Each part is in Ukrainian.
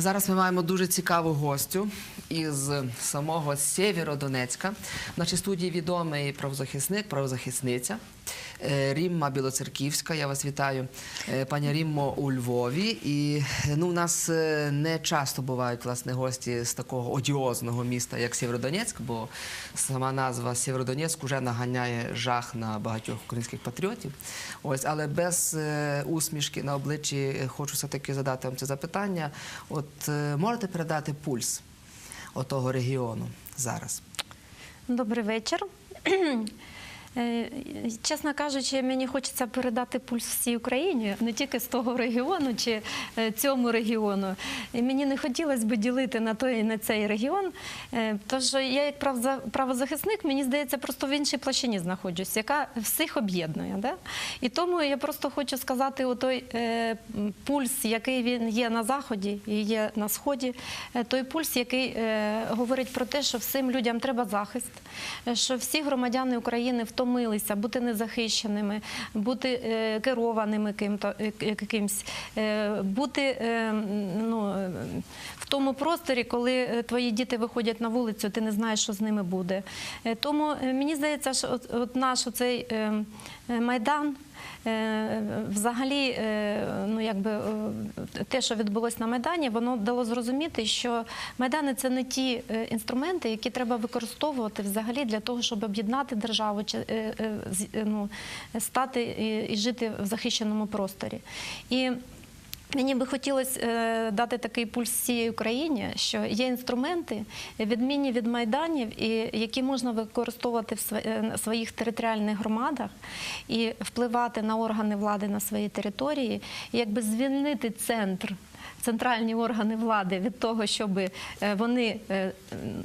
Зараз ми маємо дуже цікаву гостю із самого Сєвєродонецька. В нашій студії відомий правозахисник, правозахисниця Рімма Білоцерківська. Я вас вітаю, Е, пані Ріммо у Львові. І ну, у нас е, не часто бувають власне гості з такого одіозного міста, як Сєвєродонецьк, бо сама назва Сєвєродонецьк вже наганяє жах на багатьох українських патріотів. Ось, але без е, усмішки на обличчі е, хочу все-таки задати вам це запитання. От е, можете передати пульс отого регіону зараз? Добрий вечір. Е, Чесно кажучи, мені хочеться передати пульс всій Україні, не тільки з того регіону чи е, цьому регіону. І мені не хотілося б ділити на той і на цей регіон. Е, Тож я, як правозахисник, мені здається, просто в іншій площині знаходжусь, яка всіх об'єднує. Да? І тому я просто хочу сказати, той е, пульс, який він є на заході і є на сході, той пульс, який говорить про те, що всім людям треба захист, що всі громадяни України втомилися бути незахищеними, бути е, керованими ким-то е, е, бути ну, в тому просторі, коли твої діти виходять на вулицю, ти не знаєш, що з ними буде. Тому мені здається, що от, наш оцей е, е, майдан. Е, Взагалі, е, ну якби е, те, що відбулося на майдані, воно дало зрозуміти, що майдани це не ті е, інструменти, які треба використовувати взагалі для того, щоб об'єднати державу чи е, е, е, ну, стати і жити в захищеному просторі. І Мені би хотілося е, дати такий пульс всій Україні, що є інструменти, відмінні від майданів, і які можна використовувати в е, своїх територіальних громадах і впливати на органи влади на своїй території, і якби звільнити центр. Центральні органи влади від того, щоб е, вони е,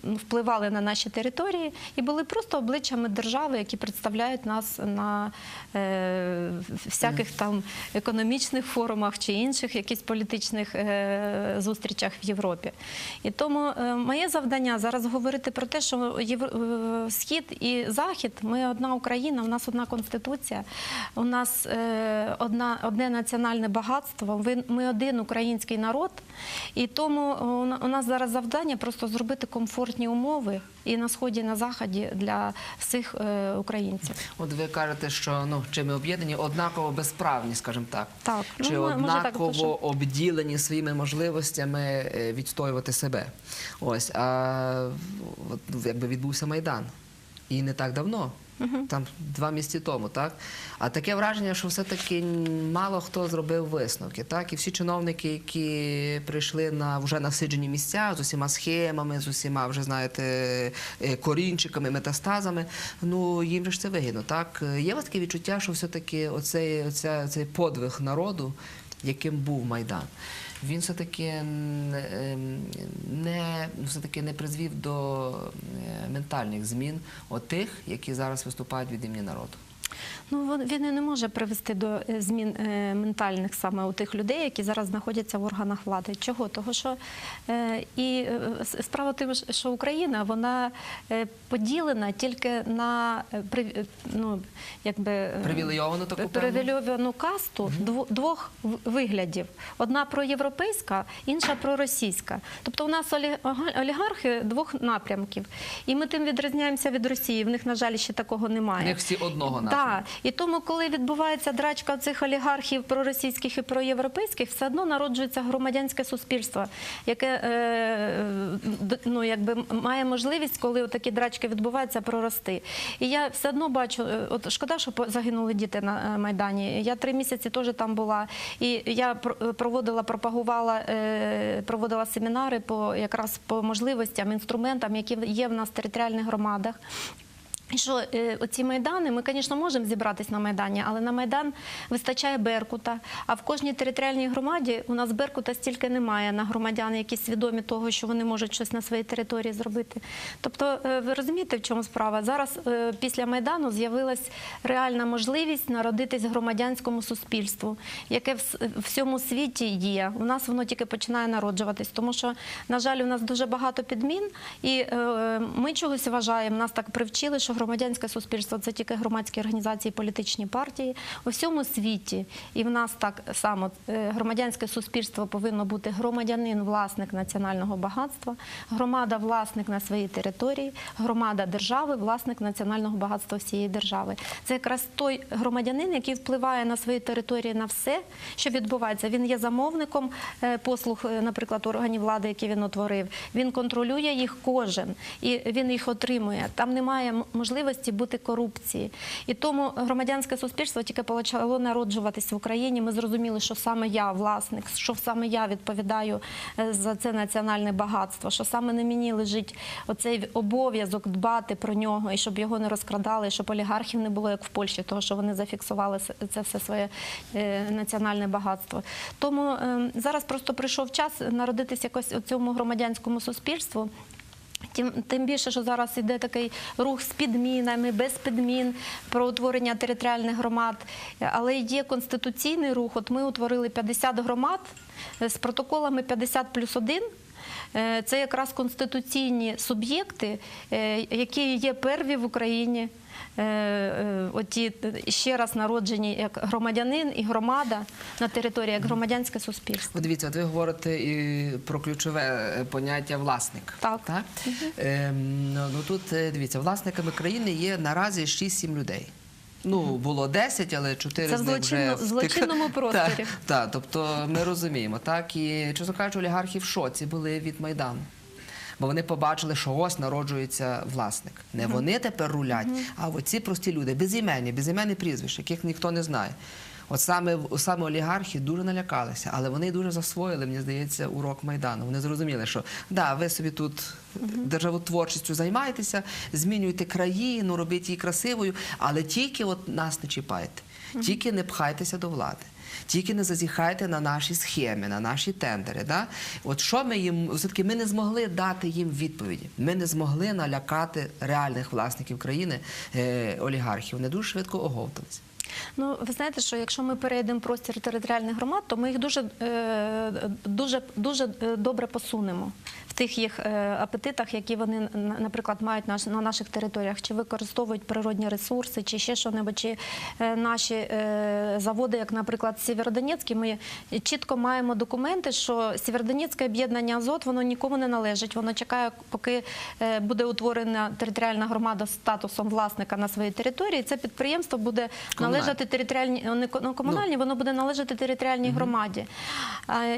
впливали на наші території і були просто обличчями держави, які представляють нас на е, всяких там економічних форумах чи інших якісь політичних зустрічах в Європі. І тому моє завдання зараз говорити про те, що схід і захід, ми одна Україна, у нас одна конституція, у нас одна одне національне багатство. Ми один український народ, і тому у нас зараз завдання просто зробити комфортні умови і на сході, і на заході для всіх е, українців. От ви кажете, що ну чи ми об'єднані однаково безправні, скажімо так. Так, Чи ну, може так однаково обділені своїми можливостями е, відстоювати себе. Ось а от, ну, якби відбувся майдан. І не так давно, там два місяці тому, так? А таке враження, що все-таки мало хто зробив висновки, так? І всі чиновники, які прийшли на вже насиджені місця з усіма схемами, з усіма вже знаєте, е, корінчиками, метастазами, ну їм ж це вигідно, так? Є у вас таке відчуття, що все-таки оцей, оця, цей подвиг народу, яким був Майдан, він все-таки ем, не ну, все-таки не призвів до е, ментальних змін отих, які зараз виступають від імені народу. Ну він не може привести до е, змін е, ментальних саме у тих людей, які зараз знаходяться в органах влади. Чого? Того, що е, і справа тим, що Україна вона поділена тільки на ну, якби Привілейовану таку привілейовану касту дво- двох виглядів: одна проєвропейська, інша проросійська. Тобто у нас олі- олігархи двох напрямків, і ми тим відрізняємося від Росії. В них, на жаль, ще такого немає. В них всі одного Так, напрямку. І тому, коли відбувається драчка цих олігархів проросійських і проєвропейських, все одно народжується громадянське суспільство, яке е, ну, має можливість, коли такі драчки відбуваються, прорости. І я все одно бачу, е, от шкода, що загинули діти на е, Майдані. Я три місяці теж там була. І я пр- проводила, пропагувала, проводила семінари по якраз по можливостям, інструментам, які є в нас територіальних громадах. Що е, оці майдани, ми, звісно, можемо зібратись на майдані, але на майдан вистачає Беркута. А в кожній територіальній громаді у нас Беркута стільки немає на громадян, які свідомі того, що вони можуть щось на своїй території зробити. Тобто, е, ви розумієте, в чому справа? Зараз е, після майдану з'явилась реальна можливість народитись громадянському суспільству, яке в в всьому світі є. У нас воно тільки починає народжуватись, тому що, на жаль, у нас дуже багато підмін, і е, ми чогось вважаємо, нас так привчили, що громадянське суспільство це тільки громадські організації, політичні партії. У всьому світі і в нас так само е, громадянське суспільство повинно бути громадянин, власник національного багатства, громада власник на своїй території, громада держави, власник національного багатства всієї держави. Це якраз той громадянин, який впливає на своїй території на все, що відбувається. Він є замовником е, послуг, е, наприклад, органів влади, які він утворив. Він контролює їх кожен і він їх отримує. Там немає м- можливості бути корупції. І тому громадянське суспільство тільки почало народжуватись в Україні. Ми зрозуміли, що саме я власник, що саме я відповідаю е, за це національне багатство, що саме на мені лежить оцей обов'язок дбати про нього і щоб його не розкрадали, щоб олігархів не було як в Польщі, того що вони зафіксували це все своє е, національне багатство. Тому е, зараз просто прийшов час народитися якось у цьому громадянському суспільству. Тим, тим більше, що зараз йде такий рух з підмінами, без підмін про утворення територіальних громад. Але є конституційний рух. От ми утворили 50 громад е, з протоколами 50 плюс 1. Е, Це якраз конституційні суб'єкти, е, які є перві в Україні. Е, е, Оті е, ще раз народжені як громадянин і громада на території, як громадянське суспільство. От дивіться, от ви говорите і про ключове поняття власник. Так. Ем, ну тут дивіться, власниками країни є наразі 6-7 людей. Ну, було 10, але 4 Це з них вже злочинно- в злочинному просторі. Так, так, тобто ми розуміємо, так і чесно кажучи, олігархи в шоці були від майдану. Бо вони побачили, що ось народжується власник. Не вони тепер рулять, а оці прості люди, безіменні, безіменні прізвища, яких ніхто не знає. От саме, саме олігархи дуже налякалися, але вони дуже засвоїли, мені здається, урок Майдану. Вони зрозуміли, що да, ви собі тут державотворчістю займаєтеся, змінюєте країну, робіть її красивою, але тільки от нас не чіпайте, тільки не пхайтеся до влади. Тільки не зазіхайте на наші схеми, на наші тендери. Да? От що ми їм все-таки ми не змогли дати їм відповіді. Ми не змогли налякати реальних власників країни е, олігархів. Вони дуже швидко оговтались. Ну, ви знаєте, що якщо ми перейдемо простір територіальних громад, то ми їх дуже, е, дуже, дуже е, добре посунемо в тих їх е, апетитах, які вони, наприклад, мають на наших територіях, чи використовують природні ресурси, чи ще що-небудь, чи е, наші е, заводи, як, наприклад, Сєвєродонецький, ми чітко маємо документи, що Сєвєродонецьке об'єднання Азот, воно нікому не належить. Воно чекає, поки буде утворена територіальна громада з статусом власника на своїй території. Це підприємство буде належати територіальній, не ну, комунальній, воно буде належати територіальній громаді.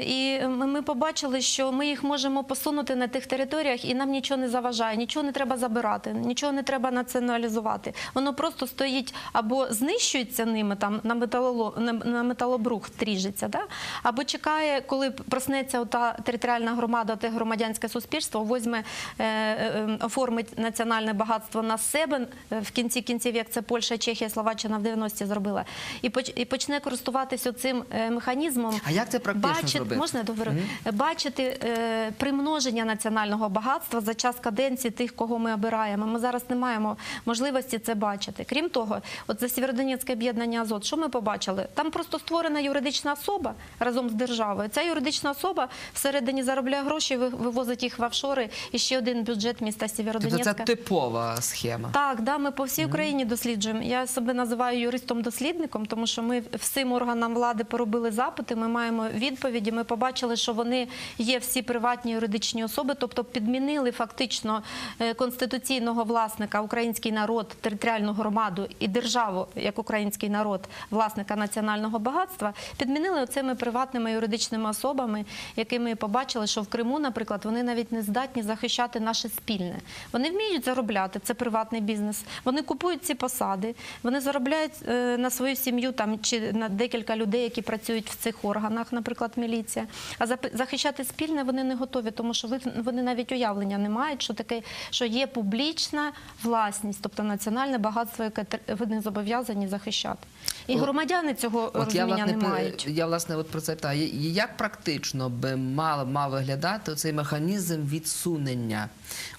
І ми побачили, що ми їх можемо посунути на тих територіях, і нам нічого не заважає, нічого не треба забирати, нічого не треба націоналізувати. Воно просто стоїть або знищується ними там на металоло на, металобрухт ріжеться, да? або чекає, коли проснеться ота територіальна громада, те громадянське суспільство, возьме, е, е, оформить національне багатство на себе е, в кінці кінців, як це Польща, Чехія, Словаччина в 90-ті зробила, і поч- і почне користуватися цим е, механізмом. А як це практично бачити, зробити? Можна я договорю? Бачити е, примноження національного багатства за час каденції тих, кого ми обираємо. Ми зараз не маємо можливості це бачити. Крім того, от за Сєвєродонецьке об'єднання Азот, що ми побачили? Там просто створена юридична особа разом з державою. Ця юридична особа всередині заробляє гроші, ви- вивозить їх в офшори і ще один бюджет міста Тобто Сєвєродонецька. це типова схема. Так, да, ми по всій Україні досліджуємо. Я себе називаю юристом-дослідником, тому що ми всім органам влади поробили запити. Ми маємо відповіді. Ми побачили, що вони є всі приватні юридичні особи, тобто підмінили фактично е, конституційного власника український народ, територіальну громаду і державу як український народ, власника національного багатства, підмінили оцими приватними юридичними особами, які ми побачили, що в Криму, наприклад, вони навіть не здатні захищати наше спільне. Вони вміють заробляти, це приватний бізнес. Вони купують ці посади, вони заробляють е, на свою сім'ю там чи на декілька людей, які працюють в цих органах, наприклад, міліція. А захищати спільне вони не готові, тому що ви- вони навіть уявлення не мають, що таке, що є публічна власність, тобто національне багатство, яке вони зобов'язані захищати. І громадяни цього розуміння не мають. я власне от про це питаю. Як практично би мав, мав виглядати цей механізм відсунення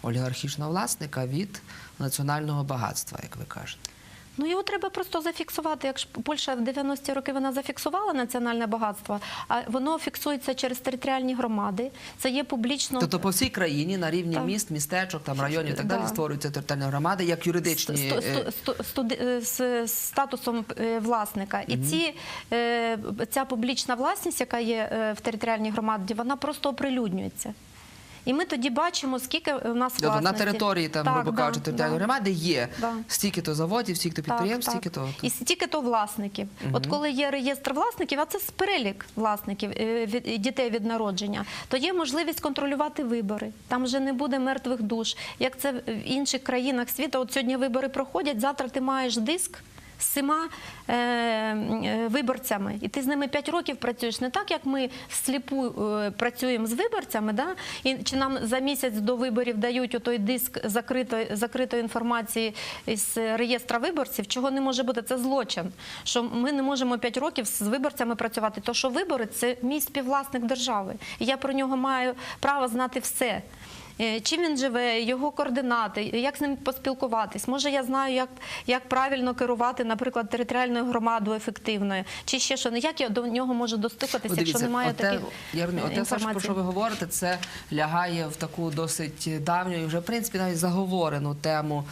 олігархічного власника від національного багатства, як ви кажете? Ну його треба просто зафіксувати. Якщо Польща в 90-ті роки вона зафіксувала національне багатство, а воно фіксується через територіальні громади. Це є публічно Тобто по всій країні на рівні Так. міст, містечок, там районів і так Да. далі створюються територіальні громади як юридичні. Е, е, з статусом е, власника. І ці, е, ця публічна власність, яка є в територіальній громаді, вона просто оприлюднюється. І ми тоді бачимо, скільки у нас Тобто на власності. території там, Так, грубо да, кажучи, територіальної да. громади є Да. стільки-то заводів, стільки-то підприємств, Так, стільки-то. І стільки то власників. От коли є реєстр власників, а це з перелік власників е, від- дітей від народження, то є можливість контролювати вибори. Там вже не буде мертвих душ. Як це в інших країнах світу, от сьогодні вибори проходять, завтра ти маєш диск. З е, е, виборцями, і ти з ними 5 років працюєш не так, як ми всліпу е, працюємо з виборцями, да? і чи нам за місяць до виборів дають отой диск закритої, закритої інформації з реєстра виборців, чого не може бути. Це злочин. Що ми не можемо 5 років з виборцями працювати. То що вибори це мій співвласник держави. І я про нього маю право знати все. Е, Чим він живе, його координати, як з ним поспілкуватись? Може, я знаю, як, як правильно керувати, наприклад, територіальною громадою ефективною, чи ще що. Ну, Як я до нього можу достукатися, От якщо немає оте, таких я розумію, оте, Саш, про що ви говорите, це лягає в таку досить давню і вже в принципі навіть заговорену тему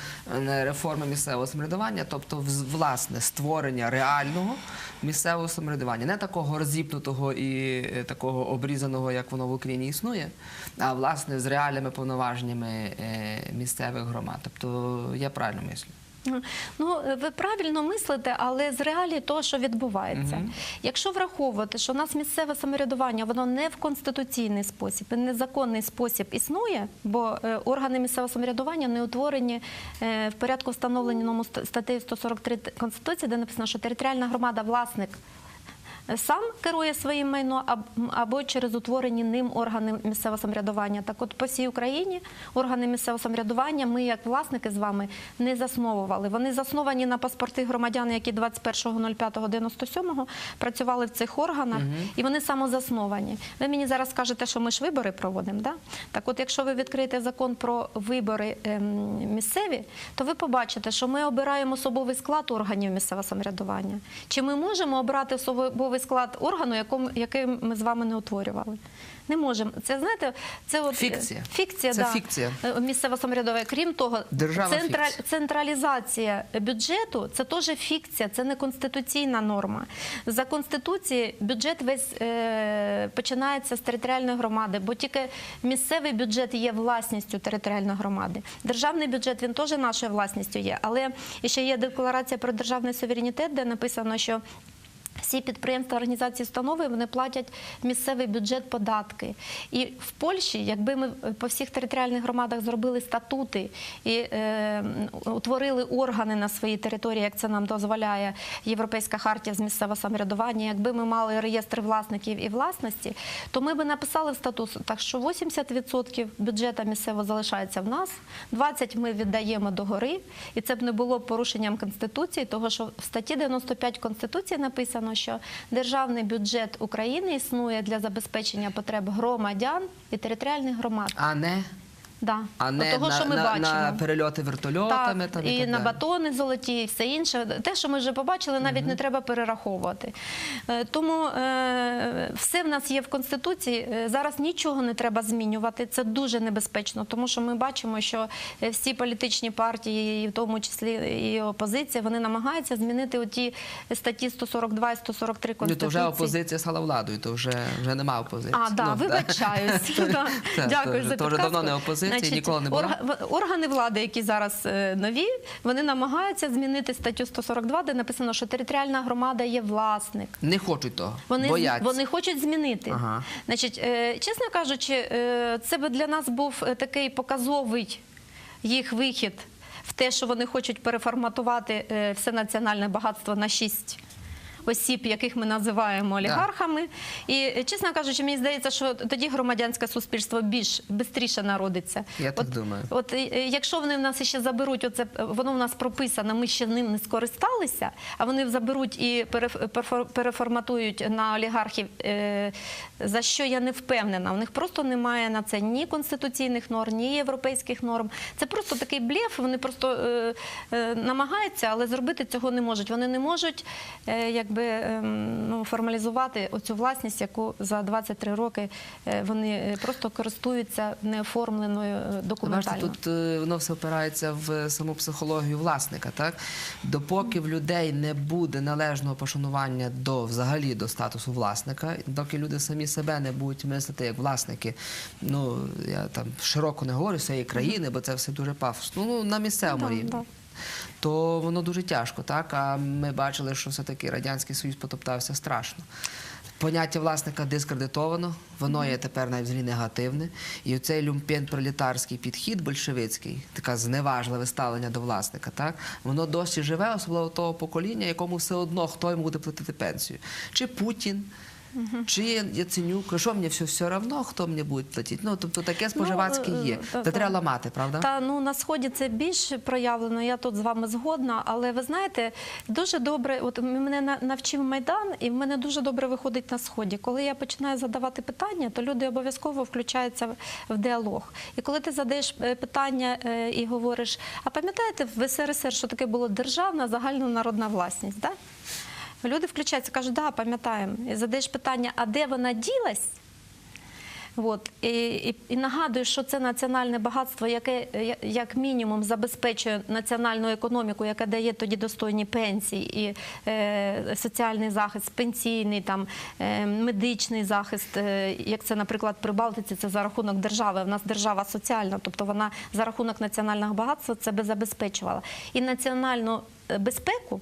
е, реформи місцевого самоврядування, тобто власне створення реального місцевого самоврядування, не такого розіпнутого і е, такого обрізаного, як воно в Україні існує, а власне з реальними повноваженнями е, місцевих громад. Тобто я правильно мислю. Ну, ви правильно мислите, але з реалії того, що відбувається. Якщо враховувати, що у нас місцеве самоврядування, воно не в конституційний спосіб, і незаконний спосіб існує, бо е, органи місцевого самоврядування не утворені е, в порядку встановленому ст- статтею 143 Конституції, де написано, що територіальна громада власник. Сам керує своїм майно або через утворені ним органи місцевого самоврядування. Так от по всій Україні органи місцевого самоврядування ми, як власники з вами, не засновували. Вони засновані на паспорти громадян, які 21.05.97 працювали в цих органах, і вони самозасновані. Ви мені зараз скажете, що ми ж вибори проводимо. Да? Так от, якщо ви відкриєте закон про вибори ем, місцеві, то ви побачите, що ми обираємо особовий склад органів місцевого самоврядування. Чи ми можемо обрати особовий склад органу, якому, який ми з вами не утворювали? Не можемо. Це знаєте, це от Фікція. Фікція, Це да. фікція. Е, місцеве. Крім того, Державна центра- централізація бюджету це теж фікція, це не конституційна норма. За конституцією бюджет весь е, починається з територіальної громади, бо тільки місцевий бюджет є власністю територіальної громади. Державний бюджет він теж нашою власністю є. Але ще є декларація про державний суверенітет, де написано, що всі підприємства, організації, установи вони платять місцевий бюджет податки. І в Польщі, якби ми по всіх територіальних громадах зробили статути і е, утворили органи на своїй території, як це нам дозволяє Європейська хартія з місцевого самоврядування, якби ми мали реєстр власників і власності, то ми би написали в статутах, що 80% бюджету місцевого залишається в нас, 20% ми віддаємо до гори, і це б не було порушенням конституції, того що в статті 95 конституції написано, що державний бюджет України існує для забезпечення потреб громадян і територіальних громад. А не, Да. а не того, на, що ми на, бачимо. на перельоти вертольотами. Так, там, і, так на далі. батони золоті, і все інше. Те, що ми вже побачили, навіть не треба перераховувати. Е, Тому е, все в нас є в Конституції. Е, Зараз нічого не треба змінювати. Це дуже небезпечно, тому що ми бачимо, що е, всі політичні партії, і в тому числі і опозиція, вони намагаються змінити оті статті 142 і 143 Ну, Конституції. то вже опозиція стала владою, то вже, вже нема опозиції. А, да, Ну, вибачаюсь. Да. Так, Дякую то за вже- то вже давно не опозиція, ніколи не була. Органи влади, які зараз е, нові, вони намагаються змінити статтю 142, де написано, що територіальна громада є власник. Не хочуть того, Вони, бояться. вони хочуть змінити. Ага. Значить, е, чесно кажучи, е, це би для нас був такий показовий їх вихід в те, що вони хочуть переформатувати все національне багатство на шість осіб, яких ми називаємо олігархами. І чесно кажучи, мені здається, що тоді громадянське суспільство більш швидше народиться. Я так От- думаю. От якщо вони в нас ще заберуть, оце воно в нас прописано, ми ще ним не скористалися, а вони заберуть і переф- переформатують на олігархів, е, за що я не впевнена. У них просто немає на це ні конституційних норм, ні європейських норм. Це просто такий блєф. Вони просто е, е, намагаються, але зробити цього не можуть. Вони не можуть якби ем, ну, формалізувати оцю власність, яку за 23 роки е, вони е, просто користуються неоформленою е, Бачите, документально. тут е, воно все опирається в саму психологію власника. Так допоки в людей не буде належного пошанування до взагалі до статусу власника, доки люди самі себе не будуть мислити як власники. Ну я там широко не говорю своєї країни, бо це все дуже пафосно. Ну на місцевому Да, рівні. То воно дуже тяжко, так? А ми бачили, що все-таки Радянський Союз потоптався страшно. Поняття власника дискредитовано, воно є тепер навіть взагалі негативне. І оцей люмпен-пролетарський підхід большевицький, така зневажливе ставлення до власника, так воно досі живе, особливо того покоління, якому все одно хто йому буде платити пенсію. Чи Путін, чи Яценюк, що мені все, все одно, хто мені буде платити. Ну тобто таке споживацьке Ну, е, є. та- Це та. треба ламати, правда? Та ну на сході це більш проявлено. Я тут з вами згодна. Але ви знаєте, дуже добре. От мене навчив майдан, і в мене дуже добре виходить на сході. Коли я починаю задавати питання, то люди обов'язково включаються в- діалог. І коли ти задаєш е, питання е, і говориш, а пам'ятаєте в СРСР, що таке було державна загальнонародна власність? Да? Люди включаються, кажуть, да, пам'ятаємо. І задаєш питання, а де вона ділась? От. І, і, і нагадую, що це національне багатство, яке як мінімум забезпечує національну економіку, яка дає тоді достойні пенсії і е, соціальний захист, пенсійний, там, е, медичний захист. Е, як це, наприклад, при Балтиці, це за рахунок держави. У нас держава соціальна, тобто вона за рахунок національного багатства це би забезпечувала. І національну е, безпеку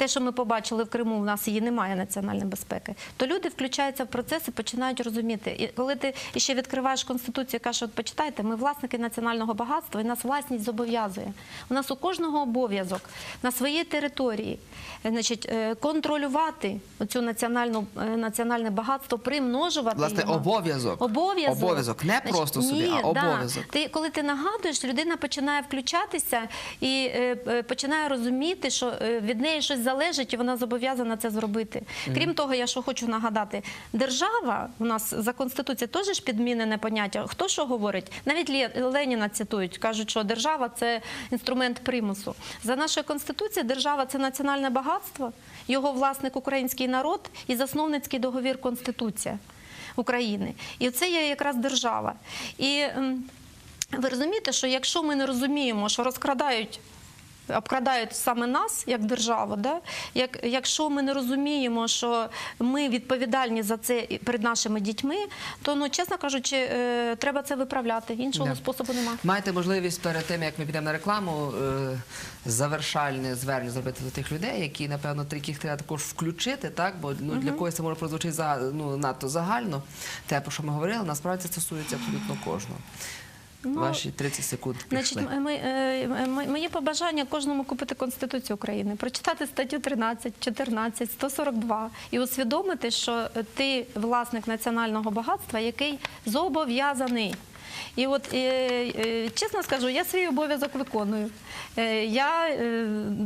те, що ми побачили в Криму, в нас її немає національної безпеки, то люди включаються в процес і починають розуміти. І коли ти ще відкриваєш конституцію, і кажеш, от почитайте, ми власники національного багатства, і нас власність зобов'язує. У нас у кожного обов'язок на своїй території, е, значить, е, контролювати цю національну е, національне багатство, примножувати Власне, обов'язок. Обов'язок. Обов'язок. Не Значить, просто собі, ні, а да. обов'язок. Ти, коли ти нагадуєш, людина починає включатися і е, починає розуміти, що від неї щось залежить, і вона зобов'язана це зробити. Крім того, я що хочу нагадати, держава у нас за конституцією теж ж підмінене поняття. Хто що говорить? Навіть Леніна цитують, кажуть, що держава це інструмент примусу. За нашою конституцією, держава це національне багатство, його власник український народ і засновницький договір Конституція. України. І це є якраз держава. І ви розумієте, що якщо ми не розуміємо, що розкрадають. Обкрадають саме нас як державу, да? як, якщо ми не розуміємо, що ми відповідальні за це перед нашими дітьми, то ну чесно кажучи, е, треба це виправляти. Іншого Да. способу немає. Маєте можливість перед тим, як ми підемо на рекламу, е, завершальне звернення зробити до тих людей, які, напевно, яких треба також включити, так? Бо ну, для когось це може прозвучати за, ну, надто загально. Те, про що ми говорили, насправді це стосується абсолютно кожного. Ну, Ваші 30 секунд Значить, пішли. ми, е, ми- моє побажання кожному купити Конституцію України, прочитати статтю 13, 14, 142 і усвідомити, що ти власник національного багатства, який зобов'язаний. І от е, е, чесно скажу, я свій обов'язок виконую. Е, Я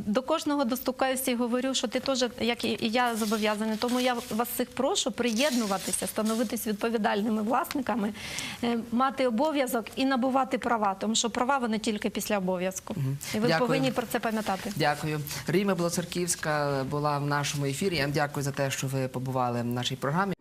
до кожного достукаюся і говорю, що ти теж, як і і я зобов'язаний. Тому я вас всіх прошу приєднуватися, становитись відповідальними власниками, мати обов'язок і набувати права, тому що права вони тільки після обов'язку. І ви Дякую. повинні про це пам'ятати. Дякую. Ріма Білоцерківська була в нашому ефірі. Я вам дякую за те, що ви побували в нашій програмі.